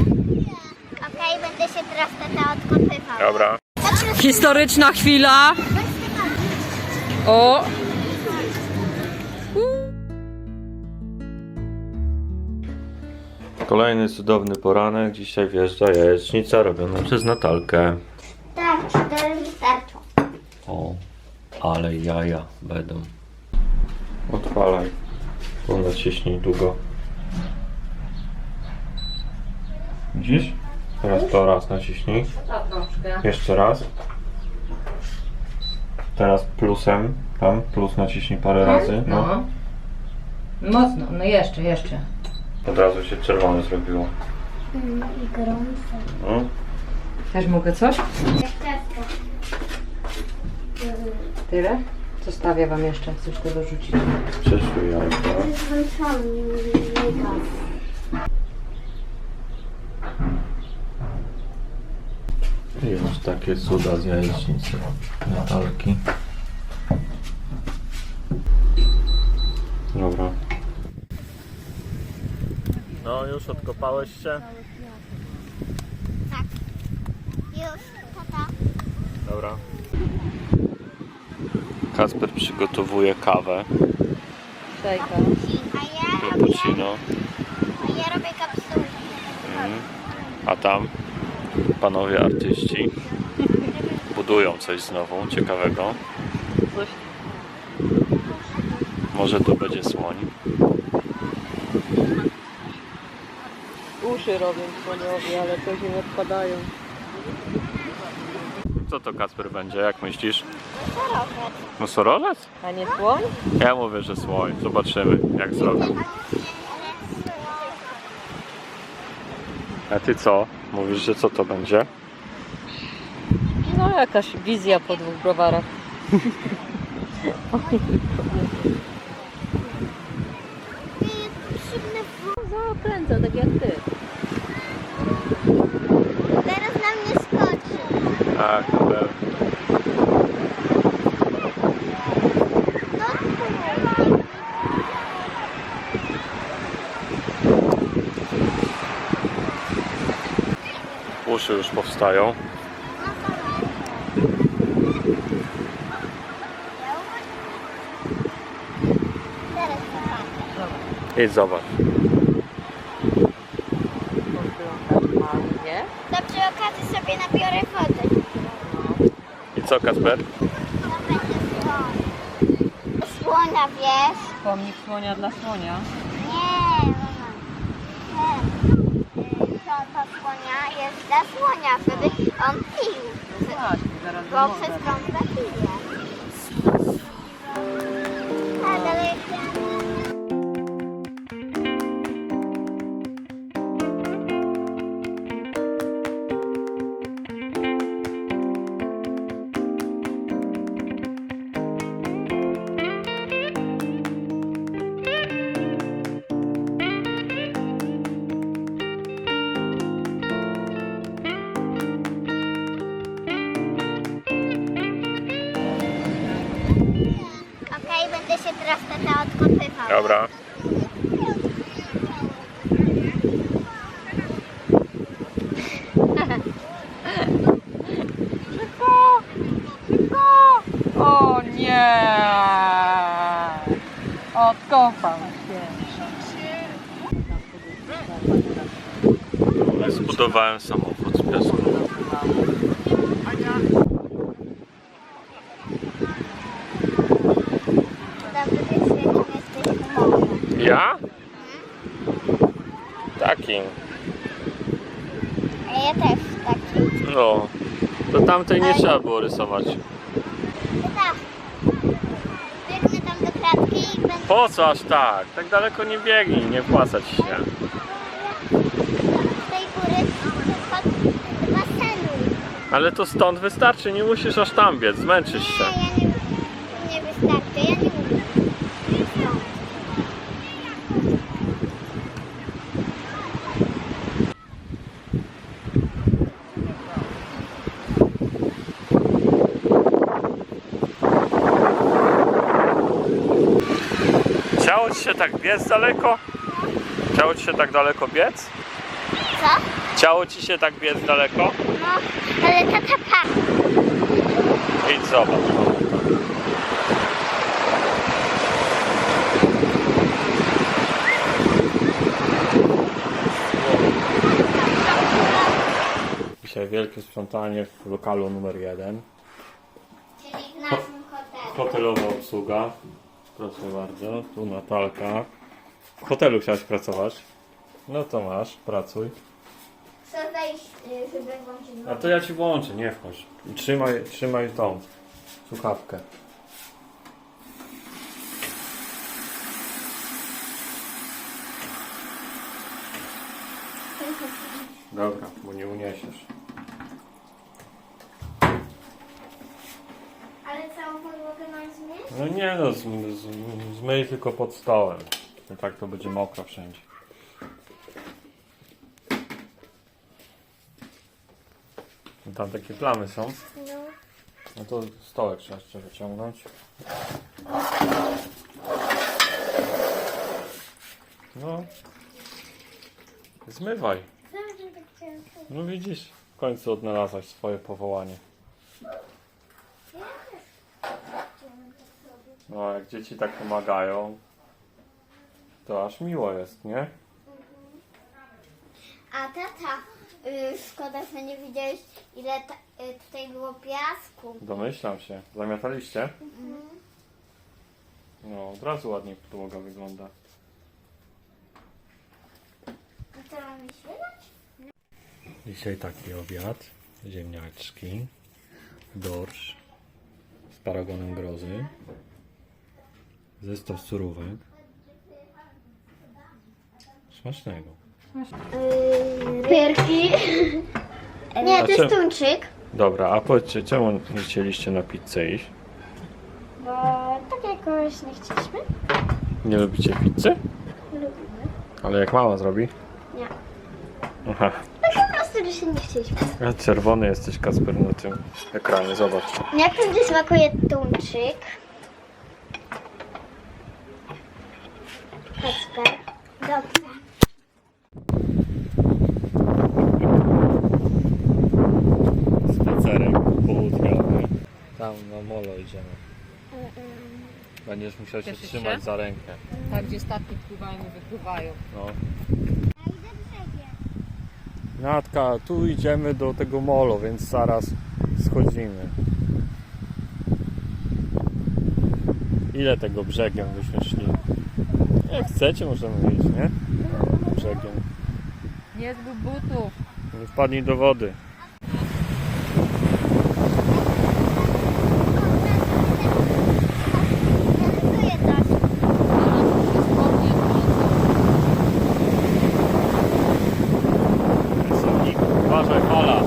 Okej, będę się teraz tata odkopywał. Dobra. Historyczna chwila. O! Kolejny cudowny poranek. Dzisiaj wjeżdża jajecznica robiona przez Natalkę. Tak, cztery wystarczą. O, ale jaja będą. Odpalaj. Tu naciśnij długo. Widzisz? Teraz to raz naciśnij. Jeszcze raz. Teraz plusem. Tam plus naciśnij parę razy. No. No. Mocno, no jeszcze, jeszcze. Od razu się czerwone zrobiło. I gorąco. No. Też mogę coś? Tyle? Zostawię wam jeszcze, coś to dorzucić. Przyszły jajka. Zmęczony, mega. Już takie cuda z jajecznicy. Natalki. Dobra. No już odkopałeś się? Tak. Już, tata. Dobra. Kasper przygotowuje kawę. Szejka. A ja robię, Cappuccino. a ja robię kapsułę. Mhm. A tam panowie artyści budują coś znowu ciekawego. Może to będzie słoń. Uszy robią słoniowi, ale coś im odpadają. Co to Kasper będzie? Jak myślisz? Korokat. Nosorożec? A nie słoń? Ja mówię, że słoń. Zobaczymy, jak zrobią. A ty co? Mówisz, że co to będzie? No jakaś wizja po dwóch browarach. Zakręca, tak jak ty. Teraz na mnie skoczy. Tak, ale No tu. Uszy już powstają. Idź zobacz. Nie? To przy okazji sobie nabiorę wodę. I co, Kasper? To będzie słoń. Słona, wiesz? Pomnik słonia dla słonia. Nie. Nie. To, to słonia jest dla słonia, żeby on pił. Właśnie, zaraz Bo przez zapije. Teraz tata odkopywał. Dobra. O nie! Odkopał się. Zbudowałem samochód z piasku. Dobrze wiesz, jakim jesteś humorem. Ja? Takim. A ja też taki. No. To tamtej nie trzeba było rysować. Tata, biegnę tam do klatki i będę Po co aż tak? Tak daleko nie biegnij, nie płacać się. z tej góry pod basenu. Ale to stąd wystarczy, nie musisz aż tam biec, zmęczysz się. Nie, ja nie, nie wystarczy, ja nie umiem. Stąd. Chciało ci się tak biec daleko? Chciało ci się tak daleko biec? Co? Chciało ci się tak biec daleko? No, ale tata pa. Idź zobacz. Dzisiaj wielkie sprzątanie w lokalu numer jeden. Czyli w naszym hotelu. Hotelowa obsługa. Proszę bardzo, tu Natalka. W hotelu chciałaś pracować? No to masz, pracuj. Chcę wejść, y, żeby włączyć A to ja ci włączę, nie wchodź. Trzymaj, trzymaj tą słuchawkę. Dobra, bo nie uniesiesz. Ale mam zmienić? No nie no, z, z, zmyj tylko pod stołem. I tak to będzie mokro wszędzie. No Tam takie plamy są. No. No to stołek trzeba jeszcze wyciągnąć. No. Zmywaj. Zawsze tak ciężko. No widzisz, w końcu odnalazłaś swoje powołanie. No a jak dzieci tak pomagają, to aż miło jest, nie? A tata, y, szkoda, że nie widziałeś ile ta, y, tutaj było piasku. Domyślam się. Zamiataliście? No, od razu ładnie podłoga wygląda. A to mam? Dzisiaj taki obiad. Ziemniaczki, dorsz z paragonem grozy, zestaw surówek. Smacznego. Pyrki. Nie, A to jest tuńczyk. Dobra, a powiedzcie, czemu nie chcieliście na pizzę iść? Bo tak jakoś nie chcieliśmy. Nie lubicie pizzy? Lubimy. Ale jak mama zrobi? Nie. Aha, Po prostu, że się nie chcieliśmy. a czerwony jesteś Kasper na tym ekranie, zobacz. Jak będzie smakuje tuńczyk? Kacper. Dobrze. Spacerek południowy. Tam na molo idziemy. Będziesz musiał się Cieszysz trzymać się? za rękę. Tak, gdzie statki pływają i wypływają. No. A idę brzegiem. Natka, tu idziemy do tego molo, więc zaraz schodzimy. Ile tego brzegiem byśmy szli? Jak chcecie, możemy iść, nie? Brzegiem. Nie zgub butów. Nie wpadnij do wody. Rysuję coś. Rysownik, uważaj, fala.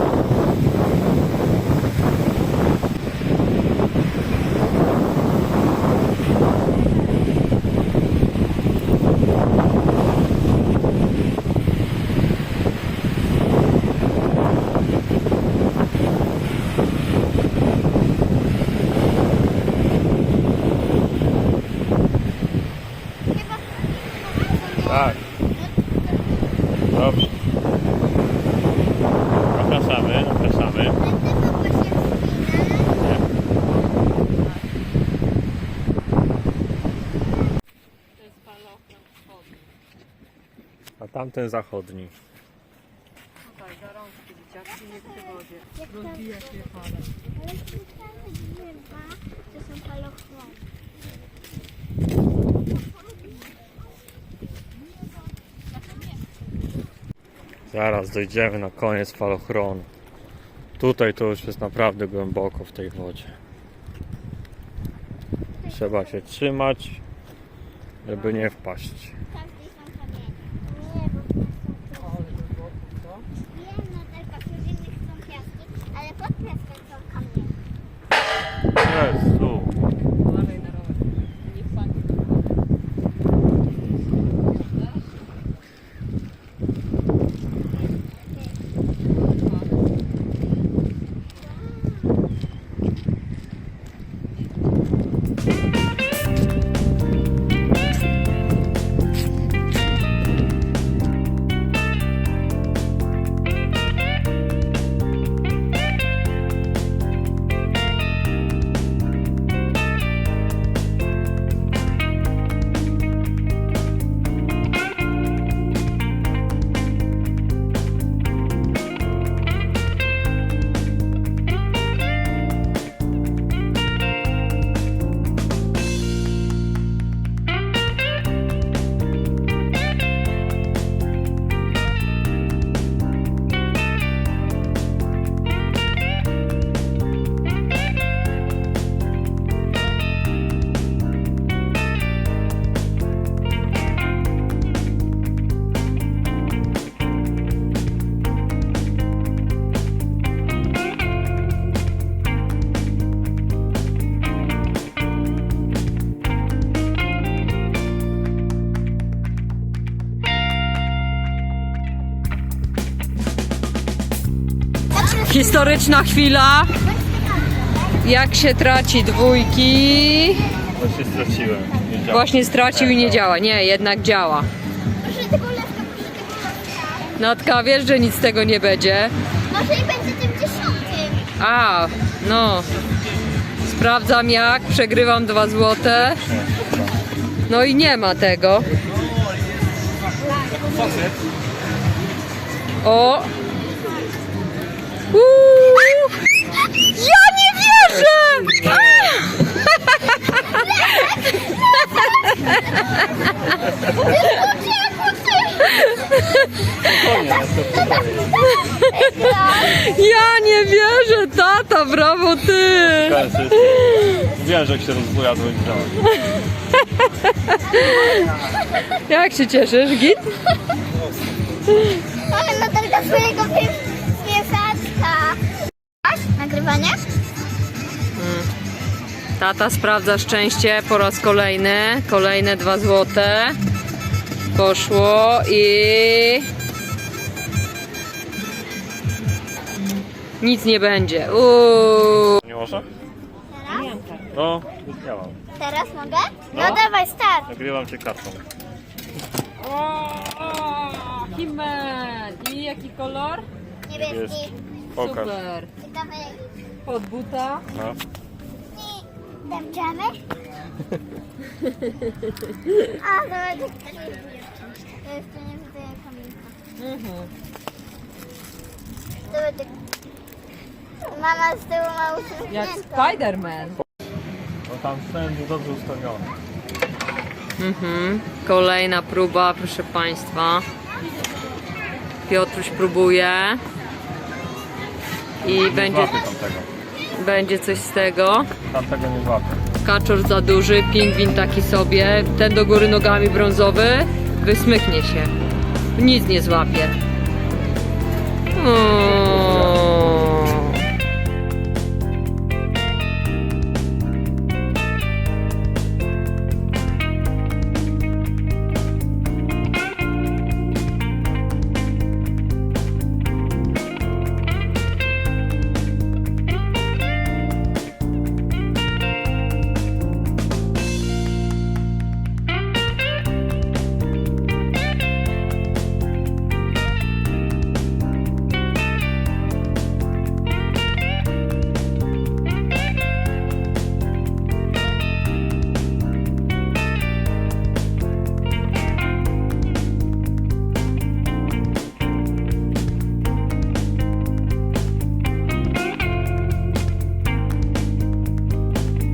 Tak. Dobrze. Zapraszamy, zapraszamy. Będę mogła się wspinać. To jest falochron wschodni. A tamten zachodni. Tutaj za rączki dzieciaczki nie przy wodzie. Rozbija się fala. Ale specjalne drzewa to są falochrony. Zaraz dojdziemy na koniec falochronu. Tutaj to już jest naprawdę głęboko w tej wodzie. Trzeba się trzymać, żeby nie wpaść. Historyczna chwila. Jak się traci dwójki. Właśnie straciłem. Właśnie stracił i nie działa. Nie, jednak działa. Natka, wiesz, że nic z tego nie będzie. Może i będzie tym dziesiątym. A, no. Sprawdzam jak, przegrywam dwa złote. No i nie ma tego. O! Uuu! Ja nie wierzę! Ja nie wierzę, tata, brawo ty! Że jak się rozbuja, to będzie działać. Jak się cieszysz, Git? Mamy Natalka swojego piesaczka. Nagrywanie? Tata sprawdza szczęście po raz kolejny. Kolejne dwa złote. Poszło i... Nic nie będzie. Uuu. Nie może? Teraz? No, działam. Teraz mogę? No, No. dawaj, start. Nagrywam cię kartą. O, Himmel! I jaki kolor? Niebieski. Jest. Pokaż. Super. Pod buta. No. i dębczamy. A, to będzie... Ja jeszcze nie widzę kaminka. Mhm. To będzie... Mama z tyłu ma Jak uśmiechniętą. Spider-Man. No tam wszędzie dobrze ustawione. Mhm. Kolejna próba, proszę Państwa. Piotruś próbuje. I będzie, złapię tamtego. będzie coś z tego. Tamtego nie złapię. Kaczor za duży, pingwin taki sobie. Ten do góry nogami brązowy. Wysmyknie się. Nic nie złapie. O,